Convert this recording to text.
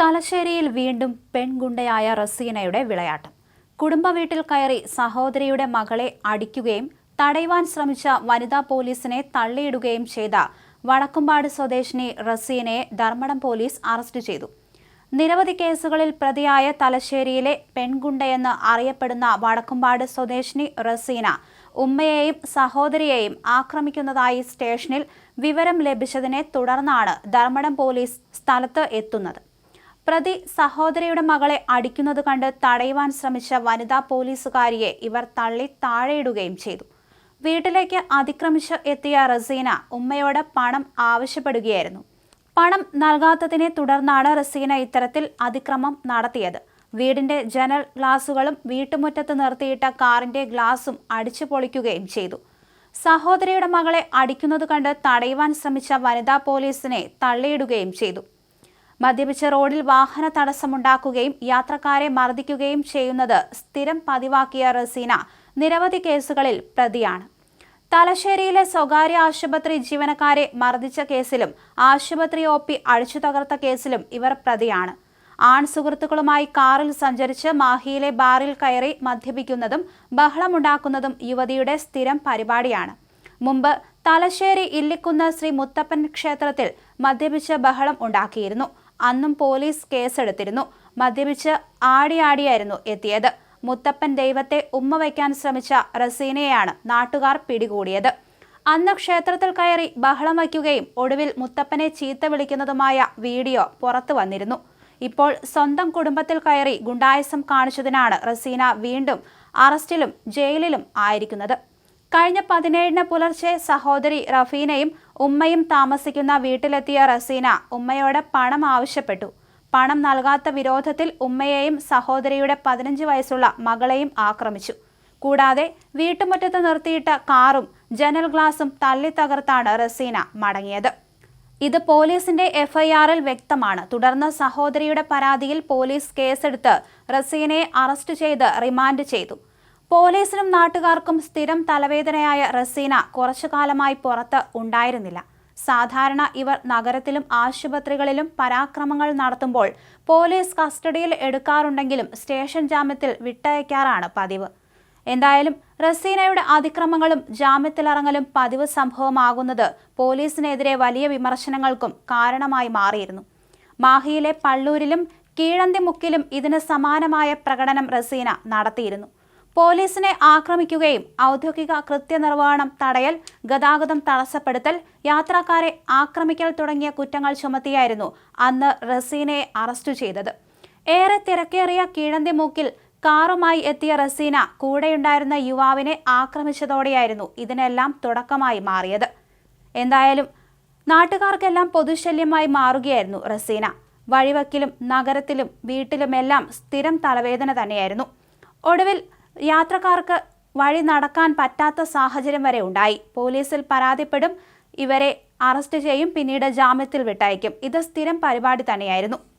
തലശ്ശേരിയിൽ വീണ്ടും പെൺഗുണ്ടയായ റസീനയുടെ വിളയാട്ടം. കുടുംബ വീട്ടിൽ കയറി സഹോദരിയുടെ മകളെ അടിക്കുകയും തടയുവാൻ ശ്രമിച്ച വനിതാ പോലീസിനെ തള്ളിയിടുകയും ചെയ്ത വടക്കുംപാട് സ്വദേശിനി റസീനയെ ധർമ്മടം പോലീസ് അറസ്റ്റ് ചെയ്തു. നിരവധി കേസുകളിൽ പ്രതിയായ തലശ്ശേരിയിലെ പെൺകുണ്ടയെന്ന് അറിയപ്പെടുന്ന വടക്കുംപാട് സ്വദേശിനി റസീന ഉമ്മയെയും സഹോദരിയെയും ആക്രമിക്കുന്നതായി സ്റ്റേഷനിൽ വിവരം ലഭിച്ചതിനെ തുടർന്നാണ് ധർമ്മടം പോലീസ് സ്ഥലത്ത് എത്തുന്നത്. പ്രതി സഹോദരിയുടെ മകളെ അടിക്കുന്നത് കണ്ട് തടയുവാൻ ശ്രമിച്ച വനിതാ പോലീസുകാരിയെ ഇവർ തള്ളി താഴെയിടുകയും ചെയ്തു. വീട്ടിലേക്ക് അതിക്രമിച്ച് എത്തിയ റസീന ഉമ്മയോട് പണം ആവശ്യപ്പെടുകയായിരുന്നു. പണം നൽകാത്തതിനെ തുടർന്നാണ് റസീന ഇത്തരത്തിൽ അതിക്രമം നടത്തിയത്. വീടിന്റെ ജനൽ ഗ്ലാസുകളും വീട്ടുമുറ്റത്ത് നിർത്തിയിട്ട കാറിന്റെ ഗ്ലാസും അടിച്ചു പൊളിക്കുകയും ചെയ്തു. സഹോദരിയുടെ മകളെ അടിക്കുന്നത് കണ്ട് തടയുവാൻ ശ്രമിച്ച വനിതാ പോലീസിനെ തള്ളിയിടുകയും ചെയ്തു. മദ്യപിച്ച റോഡിൽ വാഹന തടസ്സമുണ്ടാക്കുകയും യാത്രക്കാരെ മർദ്ദിക്കുകയും ചെയ്യുന്നത് സ്ഥിരം പതിവാക്കിയ റസീന നിരവധി കേസുകളിൽ പ്രതിയാണ്. തലശ്ശേരിയിലെ സ്വകാര്യ ആശുപത്രി ജീവനക്കാരെ മർദ്ദിച്ച കേസിലും ആശുപത്രി ഒ പി അഴിച്ചു തകർത്ത കേസിലും ഇവർ പ്രതിയാണ്. ആൺ സുഹൃത്തുക്കളുമായി കാറിൽ സഞ്ചരിച്ച് മാഹിയിലെ ബാറിൽ കയറി മദ്യപിക്കുന്നതും ബഹളമുണ്ടാക്കുന്നതും യുവതിയുടെ സ്ഥിരം പരിപാടിയാണ്. മുമ്പ് തലശ്ശേരി ഇല്ലിക്കുന്ന് ശ്രീ മുത്തപ്പൻ ക്ഷേത്രത്തിൽ മദ്യപിച്ച് ബഹളം ഉണ്ടാക്കിയിരുന്നു. അന്നും പോലീസ് കേസെടുത്തിരുന്നു. മദ്യപിച്ച് ആടിയാടിയായിരുന്നു എത്തിയത്. മുത്തപ്പൻ ദൈവത്തെ ഉമ്മ വയ്ക്കാൻ ശ്രമിച്ച റസീനയെയാണ് നാട്ടുകാർ പിടികൂടിയത്. അന്ന് ക്ഷേത്രത്തിൽ കയറി ബഹളം വയ്ക്കുകയും ഒടുവിൽ മുത്തപ്പനെ ചീത്ത വിളിക്കുന്നതുമായ വീഡിയോ പുറത്തു വന്നിരുന്നു. ഇപ്പോൾ സ്വന്തം കുടുംബത്തിൽ കയറി ഗുണ്ടായസം കാണിച്ചതിനാണ് റസീന വീണ്ടും അറസ്റ്റിലും ജയിലിലും ആയിരിക്കുന്നത്. കഴിഞ്ഞ പതിനേഴിന് പുലർച്ചെ സഹോദരി റഫീനയും ഉമ്മയും താമസിക്കുന്ന വീട്ടിലെത്തിയ റസീന ഉമ്മയോട് പണം ആവശ്യപ്പെട്ടു. പണം നൽകാത്ത വിരോധത്തിൽ ഉമ്മയെയും സഹോദരിയുടെ പതിനഞ്ച് വയസ്സുള്ള മകളെയും ആക്രമിച്ചു. കൂടാതെ വീട്ടുമുറ്റത്ത് നിർത്തിയിട്ട കാറും ജനൽ ഗ്ലാസും തള്ളി തകർത്താണ് റസീന മടങ്ങിയത്. ഇത് പോലീസിന്റെ എഫ്ഐആറിൽ വ്യക്തമാണ്. തുടർന്ന് സഹോദരിയുടെ പരാതിയിൽ പോലീസ് കേസെടുത്ത് റസീനയെ അറസ്റ്റ് ചെയ്ത് റിമാൻഡ് ചെയ്തു. പോലീസിനും നാട്ടുകാർക്കും സ്ഥിരം തലവേദനയായ റസീന കുറച്ചു കാലമായി പുറത്ത് ഉണ്ടായിരുന്നില്ല. സാധാരണ ഇവർ നഗരത്തിലും ആശുപത്രികളിലും പരാക്രമങ്ങൾ നടത്തുമ്പോൾ പോലീസ് കസ്റ്റഡിയിൽ എടുക്കാറുണ്ടെങ്കിലും സ്റ്റേഷൻ ജാമ്യത്തിൽ വിട്ടയക്കാറാണ് പതിവ്. എന്തായാലും റസീനയുടെ അതിക്രമങ്ങളും ജാമ്യത്തിലിറങ്ങലും പതിവ് സംഭവമാകുന്നത് പോലീസിനെതിരെ വലിയ വിമർശനങ്ങൾക്കും കാരണമായി മാറിയിരുന്നു. മാഹിയിലെ പള്ളൂരിലും കീഴന്തിമുക്കിലും ഇതിന് സമാനമായ പ്രകടനം റസീന നടത്തിയിരുന്നു. പോലീസിനെ ആക്രമിക്കുകയും ഔദ്യോഗിക കൃത്യനിർവഹണം തടയൽ ഗതാഗതം തടസ്സപ്പെടുത്തൽ യാത്രക്കാരെ ആക്രമിക്കൽ തുടങ്ങിയ കുറ്റങ്ങൾ ചുമത്തിയായിരുന്നു അന്ന് റസീനയെ അറസ്റ്റ് ചെയ്തത്. ഏറെ തിരക്കേറിയ കീഴന്തിമൂക്കിൽ കാറുമായി എത്തിയ റസീന കൂടെയുണ്ടായിരുന്ന യുവാവിനെ ആക്രമിച്ചതോടെയായിരുന്നു ഇതിനെല്ലാം തുടക്കമായി മാറിയത്. എന്തായാലും നാട്ടുകാർക്കെല്ലാം പൊതുശല്യമായി മാറുകയായിരുന്നു റസീന. വഴിവക്കിലും നഗരത്തിലും വീട്ടിലുമെല്ലാം സ്ഥിരം തലവേദന തന്നെയായിരുന്നു. ഒടുവിൽ യാത്രക്കാർക്ക് വഴി നടക്കാൻ പറ്റാത്ത സാഹചര്യം വരെ ഉണ്ടായി. പോലീസിൽ പരാതിപ്പെടും ഇവരെ അറസ്റ്റ് ചെയ്യും പിന്നീട് ജാമ്യത്തിൽ വിട്ടയക്കും. ഇത് സ്ഥിരം പരിപാടി തന്നെയായിരുന്നു.